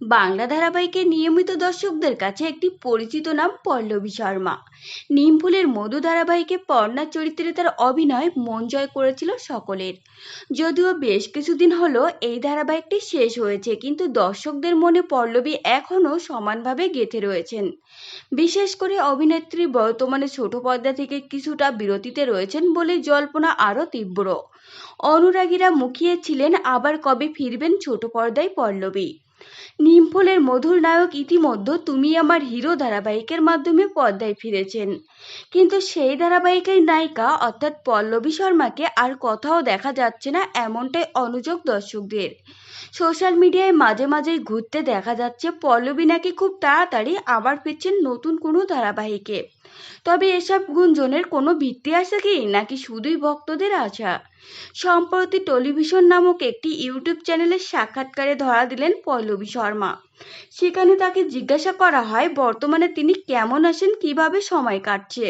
বাংলা ধারাবাহিকের নিয়মিত দর্শকদের কাছে একটি পরিচিত নাম পল্লবী শর্মা। নিমফুলের মধু ধারাবাহিকে পর্ণার চরিত্রে তার অভিনয় মন জয় করেছিল সকলের। যদিও বেশ কিছুদিন হলো এই ধারাবাহিকটি শেষ হয়েছে, কিন্তু দর্শকদের মনে পল্লবী এখনও সমানভাবে গেঁথে রয়েছেন। বিশেষ করে অভিনেত্রী বর্তমানে ছোট পর্দা থেকে কিছুটা বিরতিতে রয়েছেন বলে জল্পনা আরও তীব্র। অনুরাগীরা মুখিয়েছিলেন আবার কবে ফিরবেন ছোট পর্দায় পল্লবী? নিমফুলের মধুর নায়ক ইতিমধ্যে তুমি আমার হিরো ধারাবাহিকের মাধ্যমে পর্দায় ফিরেছেন। কিন্তু সেই ধারাবাহিকের নায়িকা অর্থাৎ পল্লবী শর্মাকে আর কোথাও দেখা যাচ্ছে না এমনটাই অনুযোগ দর্শকদের। সোশ্যাল মিডিয়ায় মাঝে মাঝেই ঘুরতে দেখা যাচ্ছে পল্লবী নাকি খুব তাড়াতাড়ি আবার ফিরছেন নতুন কোনো ধারাবাহিকে। তবে এসব গুঞ্জনের কোনো ভিত্তি আছে কি, নাকি শুধুই ভক্তদের আশা সম্প্রতি টেলিভিশন নামক একটি ইউটিউব চ্যানেলের সাক্ষাৎকারে ধরা দিলেন পল্লবী শর্মা। সেখানে তাকে জিজ্ঞাসা করা হয়, বর্তমানে তিনি কেমন আছেন, কীভাবে সময় কাটছে?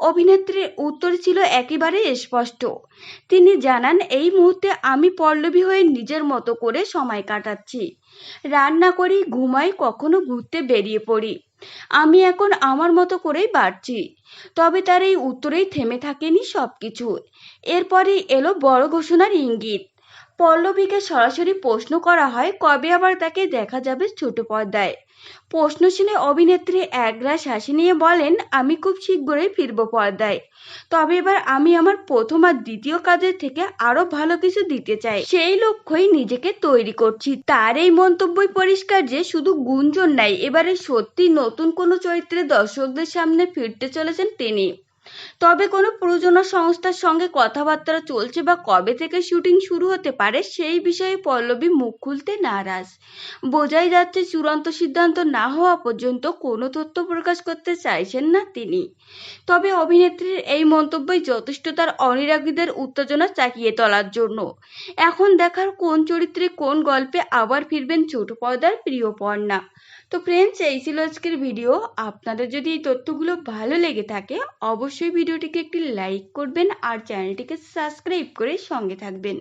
অভিনেত্রীর উত্তর ছিল একেবারে স্পষ্ট। তিনি জানান, এই মুহূর্তে আমি পল্লবী হয়ে নিজের মতো করে সময় কাটাচ্ছি। রান্না করি, ঘুমাই, কখনো ঘুরতে বেরিয়ে পড়ি। আমি এখন আমার মতো করেই বাড়ছি। তবে তার এই উত্তরেই থেমে থাকেনি সব কিছু এরপরেই এলো বড় ঘোষণার ইঙ্গিত। পল্লবীকে সরাসরি প্রশ্ন করা হয়, কবে আবার তাকে দেখা যাবে ছোট পর্দায়? প্রশ্ন শুনে অভিনেত্রী একরাশ হাসি নিয়ে বলেন, আমি খুব শীঘ্রই ফিরব পর্দায়। তবে এবার আমি আমার প্রথম আর দ্বিতীয় কাজের থেকে আরও ভালো কিছু দিতে চাই। সেই লক্ষ্যই নিজেকে তৈরি করছি। তার এই মন্তব্যই পরিষ্কার যে শুধু গুঞ্জন নাই, এবারে সত্যি নতুন কোনো চরিত্রে দর্শকদের সামনে ফিরতে চলেছেন তিনি। তবে কোনো প্রযোজনা সংস্থার সঙ্গে কথাবার্তা চলছে বা কবে থেকে শুটিং শুরু হতে পারে সেই বিষয়ে পল্লবী মুখ খুলতে নারাজ। বোঝাই যাচ্ছে চূড়ান্ত সিদ্ধান্ত না হওয়া পর্যন্ত কোনো তথ্য প্রকাশ করতে চাইছেন না তিনি। তবে অভিনেত্রীর এই মন্তব্যই যথেষ্ট তার অনুরাগীদের উত্তেজনা চাকিয়ে তোলার জন্য। এখন দেখার কোন চরিত্রে কোন গল্পে আবার ফিরবেন ছোট পর্দার প্রিয় পর্ণা। তো ফ্রেন্ডস এই ছিল আজকের ভিডিও আপনাদের যদি এই তথ্যগুলো ভালো লেগে থাকে অবশ্যই ভিডিওটিকে একটি লাইক করবেন আর চ্যানেলটিকে সাবস্ক্রাইব করে সঙ্গে থাকবেন।